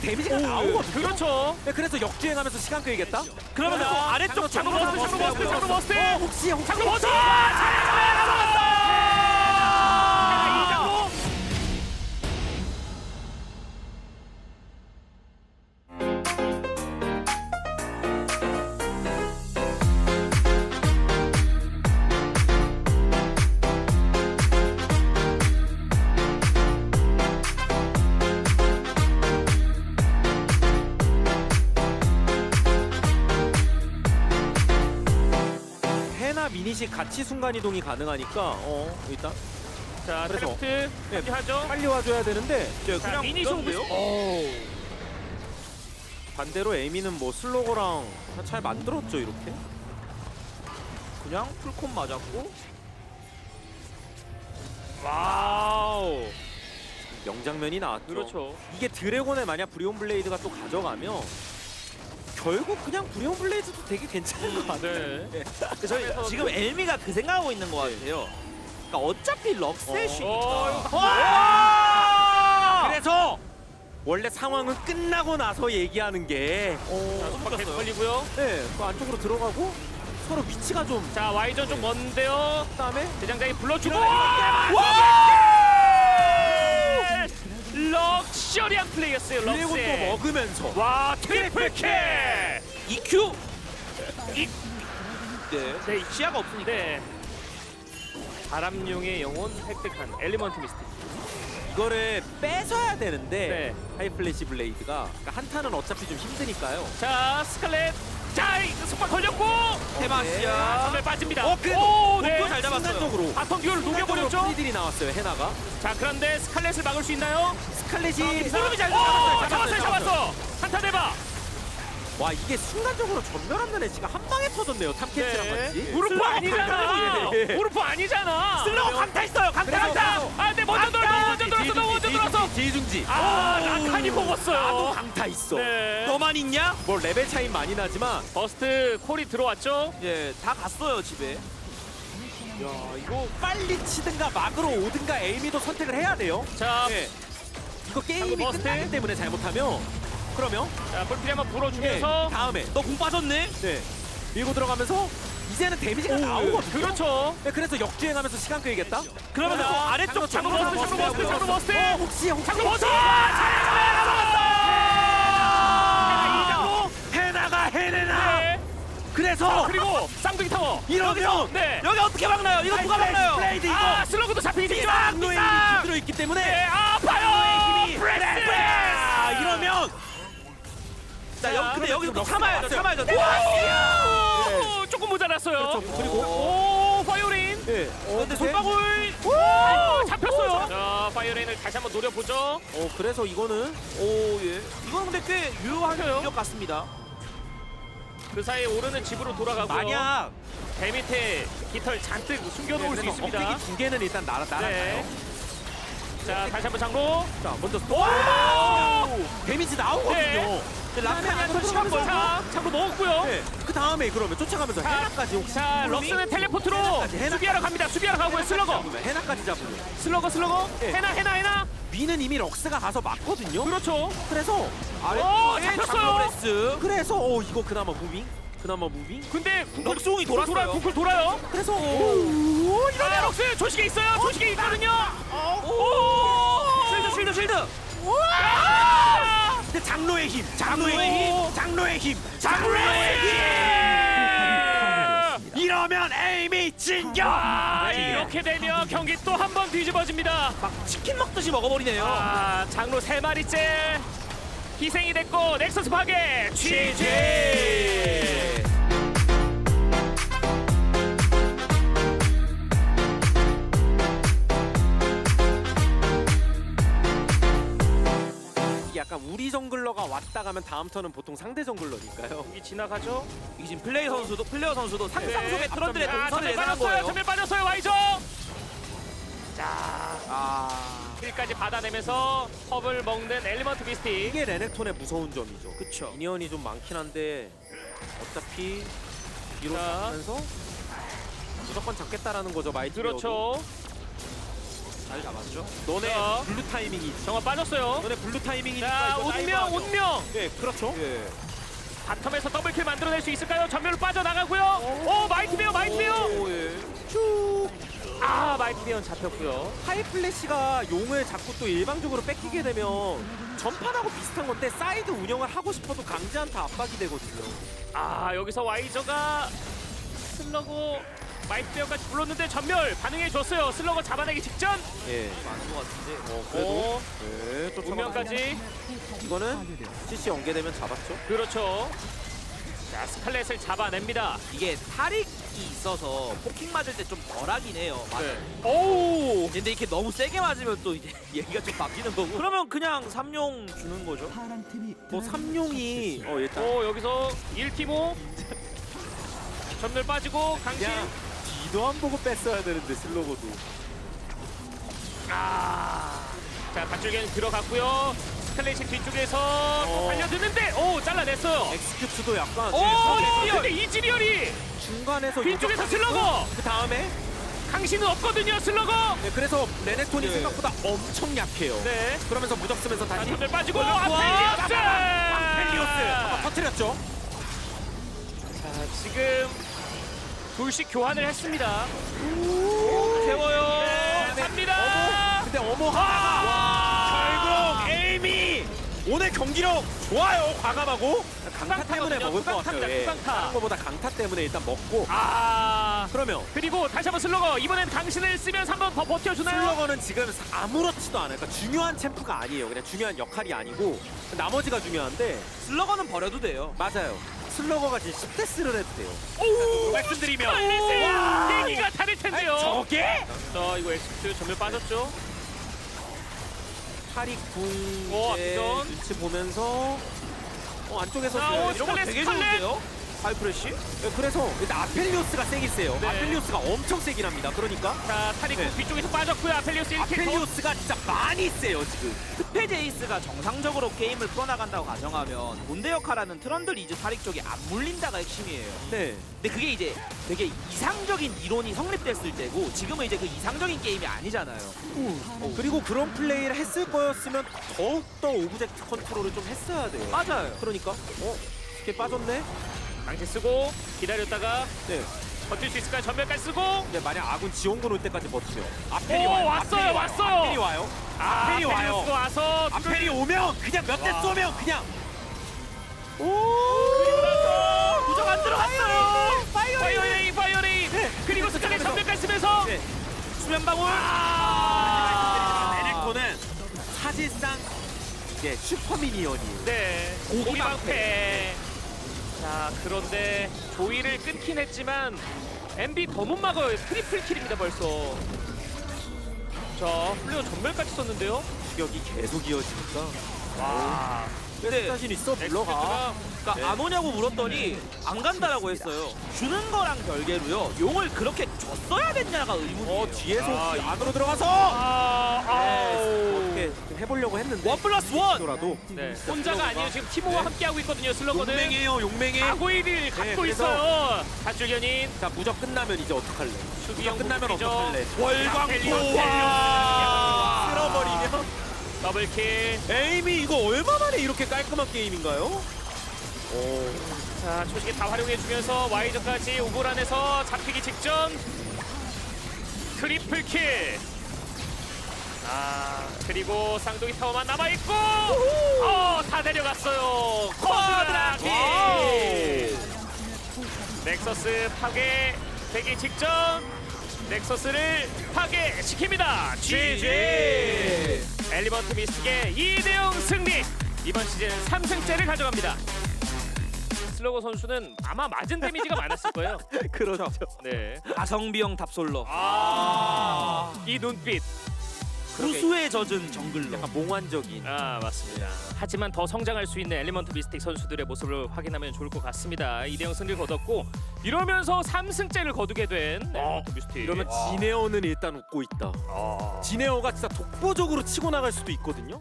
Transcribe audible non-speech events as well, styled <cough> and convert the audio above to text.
데미지가 나오거든요. 그렇죠. 네, 그래서 역주행하면서 시간 끌겠다. 그러면 그래서 아래쪽 장로 장로 버스트, 장로 버스트, 장로 버스트. 어, 혹시 혹시 장로 버스! 미니시 같이 순간 이동이 가능하니까 어 일단 자, 그래서. 트랙트 네. 준비하죠. 빨리 와줘야 되는데 자, 미니 쇼부. 반대로 에미는 뭐 슬로거랑 잘 만들었죠 이렇게. 그냥 풀콤 맞았고 와우. 명장면이 나왔죠. 그렇죠. 이게 드래곤을 만약 브리온 블레이드가 또 가져가면 결국 그냥 브리온 블레이드도 되게 괜찮은 것 같아요. 네. 저희 지금 엘미가 그 생각하고 있는 것 같아요. 그러니까 어차피 럭셋이니까. 어, 와! 그래서 원래 상황은 끝나고 나서 얘기하는 게 자, 속박 계속 걸리고요. 네, 그 안쪽으로 들어가고 서로 위치가 좀 자, Y전 좀 먼데요. 그다음에 대장장이 불러주고 와! 럭셔리한 플레이였어요. 드래곤 또 럭스. 먹으면서 와, 트리플 킬. EQ. 이- 네. 네, 시야가 없으니까. 네. 바람용의 영혼 획득한 엘리먼트 미스틱. 이거를 뺏어야 되는데 네. 하이플래시 블레이드가 그러니까 한타는 어차피 좀 힘드니까요. 자, 스칼렛. 자, 이 속박 걸렸고. 테마시아. 전멸 빠집니다. 어, 그래도 오, 네. 목표 잘 잡았어요. 순간적으로 바텀 듀얼 녹여버렸죠. 프리들이 나왔어요. 해나가 자, 그런데 스칼렛을 막을 수 있나요? 스칼렛이 소름이 잘 오, 잡았어요. 잡았어요, 잡았어요, 잡았어. 한타 대박. 와 이게 순간적으로 전멸하는 애지가 한 방에 터졌네요. 탐캐치랑 같이. 우르프 아니잖아. 예, 예. 우르프 아니잖아. 슬로우 강타. 강타 그래서- 강타. 아, 근데 먼저 먼저 들어서 먼저 들어서. 제이중지. 아, 나도 먹었어요. 강타 있어. 네. 너만 있냐? 뭐 레벨 차이 많이 나지만 버스트 콜이 들어왔죠. 예, 다 갔어요 집에. 야 이거 빨리 치든가 막으로 오든가 에이미도 선택을 해야 돼요. 자, 네. 이거 게임이 방금 버스트. 끝나기 때문에 잘못하면 그러면 자, 볼필이 한번 네, 불어주면서 다음에 너 공 빠졌네? 네 밀고 들어가면서 이제는 데미지가 나오거든요. 그렇죠. 네, 그래서 역주행하면서 시간 끌겠다. 그러면 자, 또 아래쪽 장로 버스트, 장로 버스트, 장로 버스트. 어, 혹시 혹시 장로. 잘했어요. 해나가 해내나. 네. 그래서 그리고 쌍둥이 타워. 이러면 네. 여기 어떻게 막나요? 이거 누가 막나요? 블레이드 이거 아, 슬로그도 잡히지. 장로의 힘이 들어 있기 때문에 네, 아파요. 프레스. 아, 이러면 자, 여, 근데 여기서 또 참아야죠. 참아야죠. 모자랐어요. 그렇죠. 그리고 오, 파이오린. 네. 어, 근데 솔방울. 오, 잡혔어요. 자, 파이오린을 다시 한번 노려보죠. 어 그래서 이거는 오, 예. 이건 근데 꽤 유효한? 능력 같습니다. 그 사이에 오르는 집으로 돌아가고요. 만약 배 밑에 깃털 잔뜩 숨겨놓을 수 그래서 있습니다. 억대기 두 개는 일단 날아 네. 날아가요. 자, 다시 한번 장로. 자 먼저 오! 데미지 나오거든요. 네. 근데 라칸이한테 시간 벌 자, 장로 먹었고요. 네. 그 다음에 그러면 쫓아가면서 자, 해나까지 혹시 자? 럭스는 텔레포트로 해나까지, 해나까지. 수비하러 갑니다. 수비하러 가고요. 슬러거. 해나까지 잡으면 슬러거, 슬러거. 네. 해나, 해나, 해나. 위는 이미 럭스가 가서 맞거든요. 그렇죠. 그래서 아래 오, 네, 잡혔어요. 프레스. 그래서 어 이거 그나마 무빙 그나마 무빙 근데 궁쿨 럭스공이 돌았어요. 돌아요. 궁쿨 돌아요. 그래서 오, 이러면 럭스 조식에 있어요. 조식에 있거든요. 오! 실드 실드 실드. 아! 근데 장로의 힘 장로의 오. 힘 장로의 힘 장로의 힘 이러면 에이미 진격 아, 이렇게 되면 경기 또 한 번 뒤집어집니다. 막 치킨 먹듯이 먹어버리네요. 아, 장로 세 마리째 희생이 됐고 넥서스 파괴 GG. 약간 우리 정글러가 왔다 가면 다음 턴은 보통 상대 정글러니까요 경기 지나가죠. 이게 지금 플레이 선수도 플레이어 선수도 상상 네. 속의 트런들의 아, 동선을 전멸 예상한 빠졌어요. 거예요. 전멸 빠졌어요. 와이죠. 자, 아, 킬까지 받아내면서 컵을 먹는 엘리먼트 미스틱. 이게 레넥톤의 무서운 점이죠 그쵸. 미니언이 좀 많긴 한데 어차피 뒤로 자. 잡으면서 무조건 잡겠다라는 거죠 마이티 그렇죠. 잘 잡았죠. 너네 자. 블루 타이밍이 정화 빠졌어요. 너네 블루 타이밍이니까 자, 이거 운명. 운명. 예, 그렇죠. 예. 바텀에서 더블킬 만들어낼 수 있을까요? 전면으로 빠져나가고요. 오, 마이티 베어, 마이티 베어. 오, 예. 쭉 아, 마이티 베어는 잡혔고요. 하이플래시가 용을 자꾸 또 일방적으로 뺏기게 되면 전판하고 비슷한 건데 사이드 운영을 하고 싶어도 강제한테 압박이 되거든요. 아, 여기서 와이저가 슬러고 마이티 베어까지 불렀는데 전멸 반응해 줬어요. 슬러거 잡아내기 직전. 예. 많은 것 같은데. 어, 오, 네, 또 운명까지. 이거는 CC 연계되면 잡았죠. 그렇죠. 자, 스칼렛을 잡아냅니다. 이게 탈익이 있어서 포킹 맞을 때 좀 덜하긴 해요. 맞아요. 네. 오! 근데 이렇게 너무 세게 맞으면 또 이제 <laughs> 얘기가 좀 바뀌는 거고. 그러면 그냥 삼용 주는 거죠. 뭐 삼룡이 어 일단 오, 여기서 1티모. 전멸 빠지고 강신. 그 냥 뒤도 안 보고 뺐어야 되는데 슬로거도. 아. 자, 밧줄견 들어갔고요. 스칼렛이 뒤쪽에서 또 어. 달려드는데 오, 잘라냈어요. 엑스큐트도 약간 오, 네, 근데 이지리얼이 중간에서 뒤쪽에서 요격하겠고, 슬러거! 그 다음에 강신은 없거든요, 슬러거. 네, 그래서 레네톤이 네. 생각보다 엄청 약해요. 네. 그러면서 무적 쓰면서 자, 다시 전멸 빠지고 와. 아펠리오스 한번 터트렸죠. 자, 지금 돌식 교환을 했습니다. 세워요. 네. 갑니다. 근데 어머 하나가 결국 에이미 오늘 경기력 좋아요 과감하고 강타 때문에. 먹을 것 같아요. 예. 투강타. 다른 거보다 강타 때문에 일단 먹고 아. 그러면 그리고 다시 한번 슬러거 이번엔 당신을 쓰면서 한번 더 버텨주나요? 슬러거는 지금 아무렇지도 않아요. 그러니까 중요한 챔프가 아니에요. 그냥 중요한 역할이 아니고 나머지가 중요한데 슬러거는 버려도 돼요. 맞아요. 슬러거가 지금 10대스를 해도 돼요. 오! 말씀드리면 스칼렛의 얘기가 다를 텐데요. 저게 자 이거 엑스트 전멸 빠졌죠? 파리 궁 오, 이제 앞선. 눈치 보면서 어, 안쪽에서 자, 오, 이런 거 스칼렛, 되게 스칼렛. 좋은데요? 하이프레쉬? 네, 그래서 일단 아펠리오스가 세긴 세요. 네. 아펠리오스가 엄청 세긴 합니다. 그러니까 자 타리쿠 네. 뒤쪽에서 빠졌고요. 아펠리오스 1킬 아펠리오스가 진짜 많이 세요 지금. 스페 제이스가 정상적으로 게임을 풀어나간다고 가정하면 본대 역할하는 트런들 이즈 타릭 쪽이 안 물린다가 핵심이에요. 네. 근데 그게 이제 되게 이상적인 이론이 성립됐을 때고 지금은 이제 그 이상적인 게임이 아니잖아요. 어, 그리고 그런 플레이를 했을 거였으면 더욱더 오브젝트 컨트롤을 좀 했어야 돼요. 맞아요. 그러니까 어? 스킬 빠졌네? 강제 쓰고 기다렸다가 네. 버틸 수 있을까요? 전멸까지 쓰고 근데 만약 아군 지원군 올 때까지 버티죠. 아펠이 오, 와요. 왔어요, 아펠이 왔어요. 아펠이 와요. 아, 아펠이 와요. 아펠리오스가 와서 아펠이 오면 그냥 몇 대 와. 쏘면 그냥 그리고 나서 부정 안 들어갔어요. 파이어레인 파이어레인 네. 그리고 그러면서- 전멸까지 쓰면서 네. 수면 방울. 아 레넥톤은 사실상 이제 슈퍼 미니언이에요. 네 고기 고기 방패. 자 그런데 조이를 끊긴 했지만 MB 더 못 막아요 트리플 킬입니다 벌써 자 플레어 전멸까지 썼는데요 추격이 계속 이어지니까 와 근데 자신 있어. 엑스트가 그러니까 네. 안 오냐고 물었더니 안 간다라고 했어요. 주는 거랑 별개로요. 용을 그렇게 줬어야 됐냐가 의문이에요. 어 뒤에서 아, 안으로 들어가서 아, 네, 해보려고 했는데 원 플러스 원. 라도 네, 혼자가 아니에요 지금 티모와 네. 함께하고 있거든요 슬러거는 용맹이에요 용맹이. 아고이를 갖고 그래서- 있어요 밧줄견인 자 무적 끝나면 이제 어떡할래? 수비형 무적 끝나면 공격이죠. 어떡할래? 월광포 와. 쓸어버리면 더블킬 에임이 이거 얼마 만에 이렇게 깔끔한 게임인가요? 오. 자 초식에 다 활용해주면서 와이저까지 오보란에서 잡히기 직전 트리플 킬. 아 그리고 쌍둥이 타워만 남아있고! 어다 내려갔어요. 쿼드라 킬 넥서스 파괴 되기 직전! 넥서스를 파괴시킵니다. GG 엘리먼트 미스틱의 2대0 승리! 이번 시즌 3승째를 가져갑니다. 슬로거 선수는 아마 맞은 데미지가 많았을 거예요. <laughs> 그렇죠. 네. 가성비형 답솔러. 아, 이 눈빛. 후수에 젖은 정글러. 약간 몽환적인. 아, 맞습니다. 하지만 더 성장할 수 있는 엘리먼트 미스틱 선수들의 모습을 확인하면 좋을 것 같습니다. 2대0 승리를 거뒀고 이러면서 3승째를 거두게 된 엘리먼트 미스틱. 이러면 지네어는 일단 웃고 있다. 아. 지네어가 진짜 독보적으로 치고 나갈 수도 있거든요.